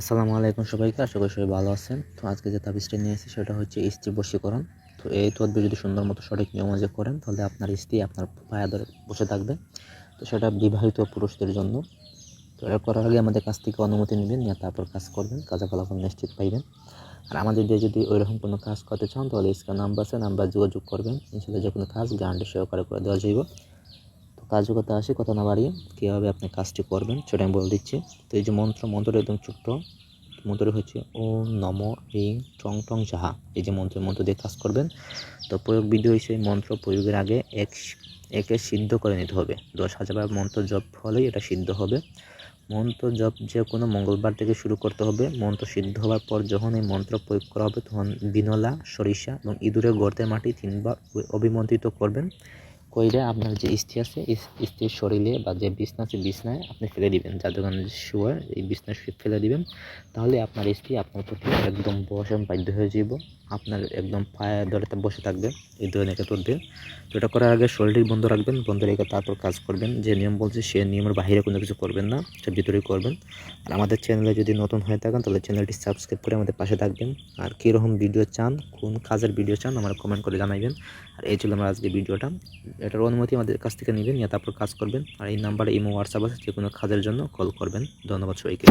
আসসালামু আলাইকুম সবাইকে, আশা করি সবাই ভালো আছেন। তো আজকে যে তাবিজটা নিয়ে এসেছি সেটা হচ্ছে স্ত্রী বশীকরণ। তো এই তদবির যদি সুন্দর মতো সঠিক নিয়ম অনুযায়ী করেন, তাহলে আপনার স্ত্রী আপনার পায়া ধরে বসে থাকবে। তো সেটা বিবাহিত পুরুষদের জন্য। তো এটা করার আগে আমাদের কাছ থেকে অনুমতি নেবেন, নিয়ে তারপর কাজ করবেন কাজে ফলাফল নিশ্চিত পাইবেন। আর আমাদের দিয়ে যদি ওইরকম কোনো কাজ করতে চান, তাহলে স্ক্যান নাম্বার আছে, নাম্বার যোগাযোগ করবেন। ইনশাল্লাহ যে কোনো কাজ গ্যারান্টি সহকারে করে দেওয়া যাইব। তো কাজও কথা আসি, কথা না বাড়িয়ে কীভাবে আপনি কাজটি করবেন সেটা আমি বলে দিচ্ছি। তো এই যে মন্ত্র মন্ত্রটা একদম ছোট্ট মন্ত্র হচ্ছে ও নম রিং টং টং যাহা এই যে মন্ত্র মন্ত্র দিয়ে কাজ করবেন। তো প্রয়োগ বিধি হয়েছে মন্ত্র প্রয়োগের আগে এক, একে সিদ্ধ করে নিতে হবে। দশ হাজার বার মন্ত্র জপ হলেই এটা সিদ্ধ হবে। মন্ত্র জপ যে কোনো মঙ্গলবার থেকে শুরু করতে হবে। মন্ত্র সিদ্ধ হওয়ার পর যখন এই মন্ত্র প্রয়োগ করা হবে, তখন বিনলা, সরিষা এবং ইঁদুরের গর্তের মাটি তিনবার অভিমন্ত্রিত করবেন। কইরে আপনার যে ইস্তি আছে, ইস- ইস্তির শরীরে বা যে বিছনা আছে, বিছনায় আপনি ফেলে দিবেন। যার দোকানে শুয়ে এই বিছনায় শুয়ে ফেলে দিবেন, তাহলে আপনার স্ত্রী আপনার প্রতি একদম বসে বাধ্য হয়ে যাব আপনার একদম পায়ে ধরে বসে থাকবে এই ধরনের একটা তোর দিয়ে তো এটা করার আগে শরীরটি বন্ধ রাখবেন, বন্ধ রেখে তারপর কাজ করবেন। যে নিয়ম বলছে, সে নিয়মের বাইরে কোনো কিছু করবেন না সে ভিতরেই করবেন। আর আমাদের চ্যানেলে যদি নতুন হয়ে থাকেন, তাহলে চ্যানেলটি সাবস্ক্রাইব করে আমাদের পাশে থাকবেন। আর কীরকম ভিডিও চান, কোন কাজের ভিডিও চান আমার কমেন্ট করে জানাইবেন। আর এই ছিল আমার আজকে ভিডিওটা। এটার অনুমতি আমাদের কাছ থেকে নেবেন, নিয়ে তারপর কাজ করবেন। আর এই নাম্বারে ইমো, হোয়াটসঅ্যাপ আছে যে কোনো কাজের জন্য কল করবেন। ধন্যবাদ সবাইকে।